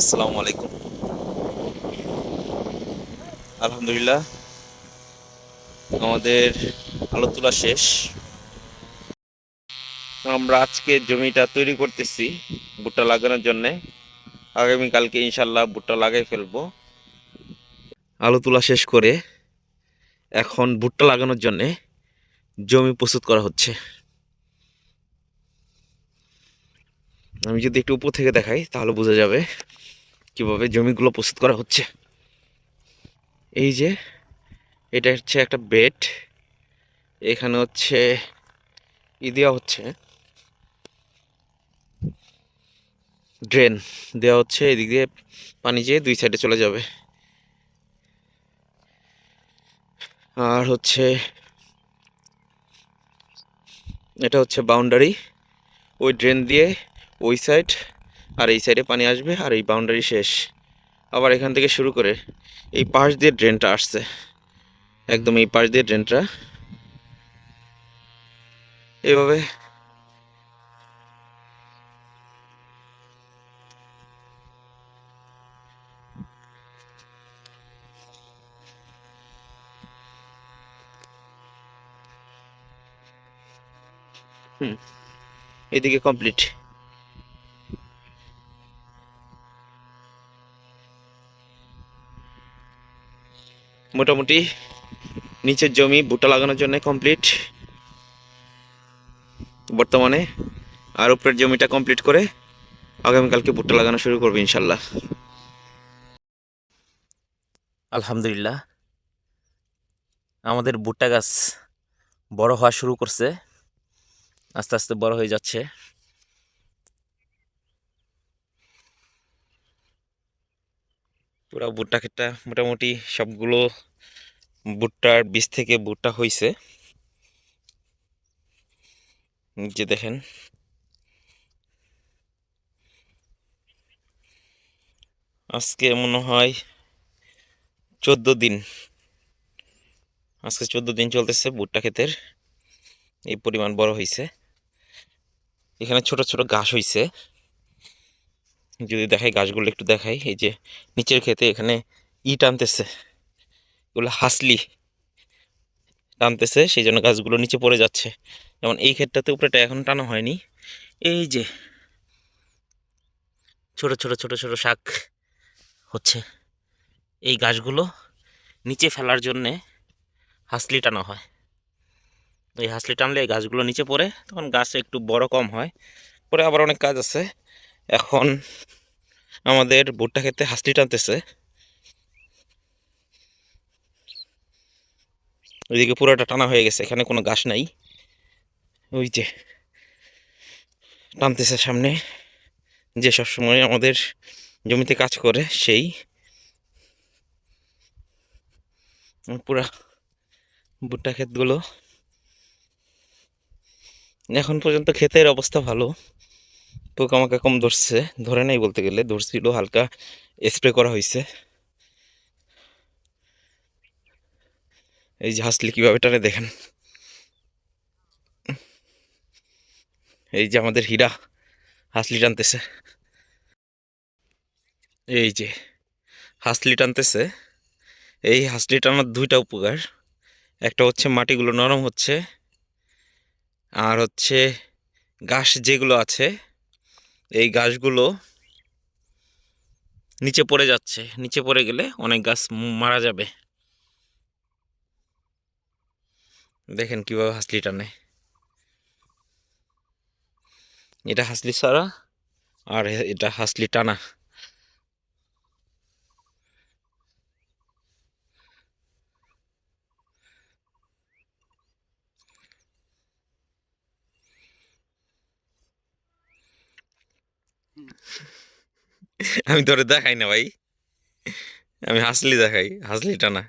আসসালামু আলাইকুম। আলহামদুলিল্লাহ, আমাদের আলো তোলা শেষ। আমরা আজকে জমিটা তৈরি করতেছি ভুট্টা লাগানোর জন্য। আগামীকালকে ইনশাল্লাহ ভুট্টা লাগাই ফেলব। আলো তোলা শেষ করে এখন ভুট্টা লাগানোর জন্য জমি প্রস্তুত করা হচ্ছে। আমি যদি একটু উপর থেকে দেখাই, তাহলে বোঝা যাবে। কীভাবে জমিগুলো প্রস্তুত করা হচ্ছে। এই যে, এটা হচ্ছে একটা বেড। এখানে হচ্ছে ই দেওয়া হচ্ছে। ড্রেন দেওয়া হচ্ছে, এদিক দিয়ে পানি যেয়ে দুই সাইডে চলে যাবে। আর হচ্ছে, এটা হচ্ছে বাউন্ডারি। ওই ড্রেন দিয়ে ওই সাইড আর এই সাইডে পানি আসবে আর এই বাউন্ডারি শেষ। আবার এখান থেকে শুরু করে এই পাশ দিয়ে ড্রেনটা আসছে। একদম এই পাশ দিয়ে ড্রেনটা এভাবে হুম, এদিকে কমপ্লিট মোটামুটি নিচের জমি, ভুট্টা লাগানোর জন্য কমপ্লিট বর্তমানে আর উপরের জমিটা কমপ্লিট করে আগামীকালকে ভুট্টা লাগানো শুরু করব ইনশাল্লাহ আলহামদুলিল্লাহ। আমাদের ভুট্টা গাছ বড় হওয়া শুরু করছে। আস্তে আস্তে বড় হয়ে যাচ্ছে। পুরা ভুট্টা ক্ষেতটা মোটামুটি সবগুলো ভুট্টার বীজ থেকে ভুট্টা হয়েছে যে দেখেন। আজকে মনে হয় চোদ্দ দিন। আজকে চোদ্দ দিন চলতেছে ভুট্টা ক্ষেতের। এই পরিমাণ বড় হয়েছে এখানে ছোট ছোট ঘাস হয়েছে যদি দেখাই গাছগুলো একটু দেখাই, এই যে নিচের ক্ষেতে এখানে ই টানতেছে এগুলো হাসলি টানতেছে, সেই জন্য গাছগুলো নিচে পড়ে যাচ্ছে। যেমন এই ক্ষেতটাতে উপরেটা এখন টানা হয়নি। এই যে ছোট ছোট ছোট ছোট শাক হচ্ছে। এই গাছগুলো নিচে ফেলার জন্যে হাসলি টানা হয়। এই হাসলি টানলে এই গাছগুলো নিচে পড়ে, তখন গাছ একটু বড় কম হয়। পরে আবার অনেক কাজ আছে। এখন আমাদের ভুট্টা খেতে হাসলি টানতেছে। ওইদিকে পুরোটা টানা হয়ে গেছে, এখানে কোনো গাছ নাই। ওই যে টানতেছে সামনে, যে সব সময় আমাদের জমিতে কাজ করে সেই। পুরা ভুট্টা ক্ষেতগুলো এখন পর্যন্ত ক্ষেতের অবস্থা ভালো। পোকামাকা কম ধরছে, ধরে নাই বলতে গেলে, ধরছিল, হালকা স্প্রে করা হয়েছে এই যে হাসলি কীভাবে টানে দেখেন? এই যে আমাদের হীরা, হাসলি টানতেছে। এই যে হাসলি টানতেছে। এই হাসলি টানার দুইটা উপকার, একটা হচ্ছে মাটিগুলো নরম হচ্ছে, আর হচ্ছে ঘাস যেগুলো আছে এই গাছগুলো নিচে পড়ে যাচ্ছে। নিচে পড়ে গেলে অনেক গাছ মারা যাবে। দেখেন কীভাবে হাসলি টানে। এটা হাসলি সারা আর এটা হাসলি টানা। আমি তোরে দেখাই না ভাই। আমি হাসলি দেখাই হাসলি টানা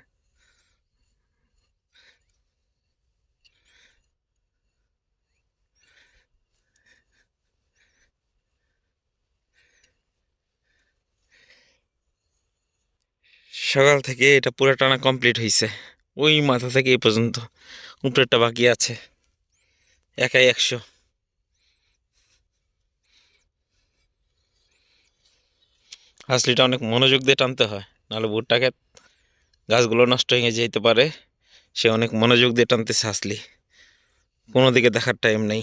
সকাল থেকে এটা পুরো টানা কমপ্লিট হয়েছে ওই মাথা থেকে এই পর্যন্ত। উপরেরটা বাকি আছে। একাই একশো। হাসলিটা অনেক মনোযোগ দিয়ে টানতে হয়, নাহলে ভুট্টাকে গাছগুলো নষ্ট হয়ে যেতে পারে। সে অনেক মনোযোগ দিয়ে টানতেছে হাসলি। কোনো দিকে দেখার টাইম নেই।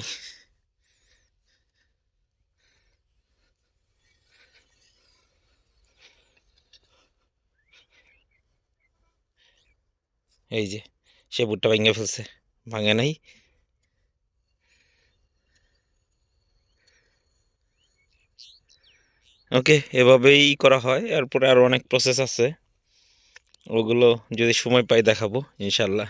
এই যে, সে ভুট্টা ভেঙে ফেলছে। ভাঙে নাই। ওকে, এভাবেই করা হয়। এরপরে আরও অনেক প্রসেস আছে। ওগুলো যদি সময় পাই দেখাবো ইনশাল্লাহ